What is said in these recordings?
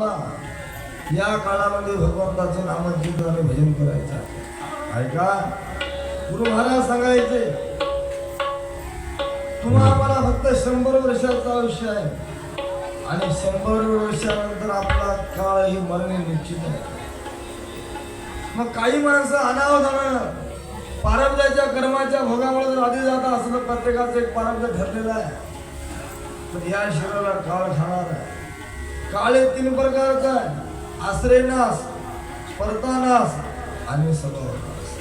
बाबा या काळामध्ये भगवंताचं नामचिंतन आणि भजन करायचं ऐका गुरु महाराज सांगायचे तुम्हा आम्हाला फक्त शंभर वर्षाचं आयुष्य आहे. आणि शंभर वर्षानंतर आपला काळ ही मरणे निश्चित आहे. मग काही माणसं अनावधानानं पारब्याच्या कर्माच्या भोगामुळे जर आधी जात असलं प्रत्येकाचं एक पारब्य ठरलेलं आहे. पण या शरीराला काळ खाणार आहे. काळ हे तीन प्रकारचा आहे आश्रय नाश आणि स्वभावनाश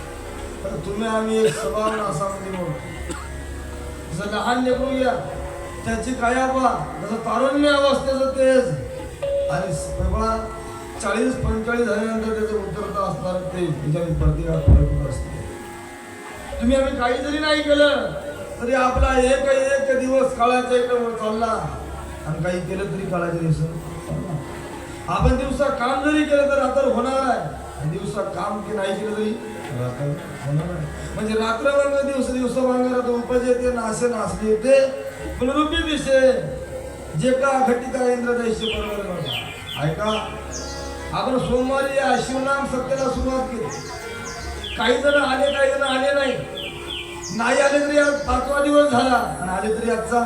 तर तुम्ही आम्ही एक स्वभाव म्हणतो जसं लहान लेकरू घ्या त्याची कायापा जसं तारुण्य अवस्थेचं तेज. आणि प्रभा चाळीस पंचेचाळीस झाल्यानंतर त्याचं उतरता असणार ते त्याच्यात प्रतिकार फरक असते. तुम्ही आम्ही काही जरी नाही केलं तरी आपला एक एक दिवस काळाचा एक चालला. आणि काही केलं तरी काळाच्या दिवसात. आपण दिवसा काम जरी केलं तर रात्र होणार आहे. आणि दिवसा काम की नाही केलं तरी रात्र होणार आहे. म्हणजे रात्र मांग दिवस दिवस मांग उपज येते नासे नासले येते. पुनरुपी विषय. जे का घटिका इंद्र दैश्य बरोबर ऐका. आपण सोमवारी या शिवनाम सत्याला सुरुवात केली. काही जण आले काही जण आले नाही. नाही आले तरी आज पाचवा दिवस झाला. आणि आले तरी आजचा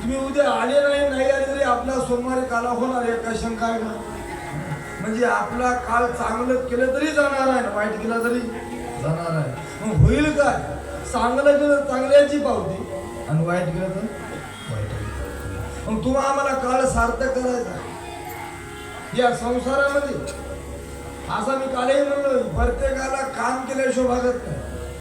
तुम्ही उद्या आले नाही नाही आले तरी आपला सोमवारी काला होणार आहे काय शंका आहे ना? म्हणजे आपला काल चांगलं केलं तरी जाणार आहे ना वाईट केलं तरी जाणार आहे. मग होईल काय? चांगलं केलं चांगल्याची पावती. आणि वाईट केलं तर वाईट मग तुम्हा आम्हाला काळ सार्थक करायचा या संसारामध्ये असं मी कालही म्हणलो प्रत्येकाला काम केल्याशिवाय भागत नाही.